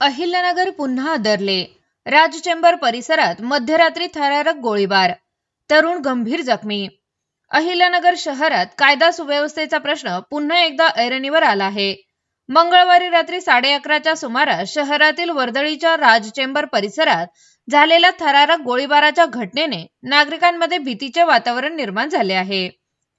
अहिल्यानगर पुन्हा आदरले. राज चेंबर परिसरात मध्यरात्री थरारक गोळीबार. तरुण गंभीर जखमी. अहिल्यानगर शहरात कायदा सुव्यवस्थेचा प्रश्न पुन्हा एकदा ऐरणीवर आला आहे. मंगळवारी रात्री साडे अकराच्या सुमारास शहरातील वर्दळीच्या राज चेंबर परिसरात झालेल्या थरारक गोळीबाराच्या घटनेने नागरिकांमध्ये भीतीचे वातावरण निर्माण झाले आहे.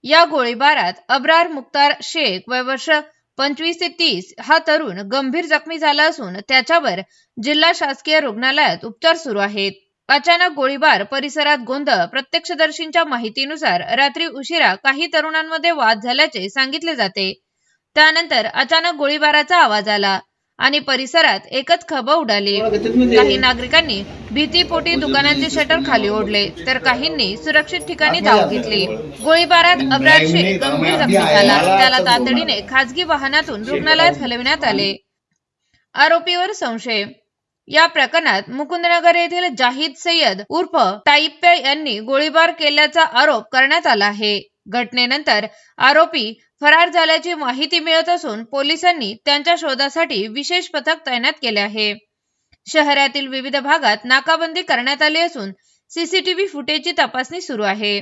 या गोळीबारात अब्रार मुख्तार शेख वय वर्ष पंचवीस ते तीस हा तरुण गंभीर जखमी झाला असून त्याच्यावर जिल्हा शासकीय रुग्णालयात उपचार सुरू आहेत. अचानक गोळीबार परिसरात गोंधळ प्रत्यक्षदर्शींच्या माहितीनुसार रात्री उशिरा काही तरुणांमध्ये वाद झाल्याचे सांगितले जाते. त्यानंतर अचानक गोळीबाराचा आवाज आला. आणि परिसरात एकच खळबळ उडाली. काही नागरिकांनी भीतीपोटी दुकानांचे शटर खाली ओढले तर काहींनी सुरक्षित ठिकाणी धाव घेतली. गोळीबारात अब्रार शेख गंभीर जखमी झाला. त्याला तातडीने खासगी वाहनातून रुग्णालयात हलविण्यात आले. आरोपीवर संशय. या प्रकरणात मुकुंदनगर येथील जाहीद सय्यद उर्फ टाईप्या यांनी गोळीबार केल्याचा आरोप करण्यात आला आहे. घटनेनंतर आरोपी फरार झाल्याची माहिती मिळत असून पोलिसांनी त्यांच्या शोधासाठी विशेष पथक तैनात केले आहे. शहरातील विविध भागात नाकाबंदी करण्यात आली असून सीसीटीव्ही फुटेजची तपासणी सुरू आहे.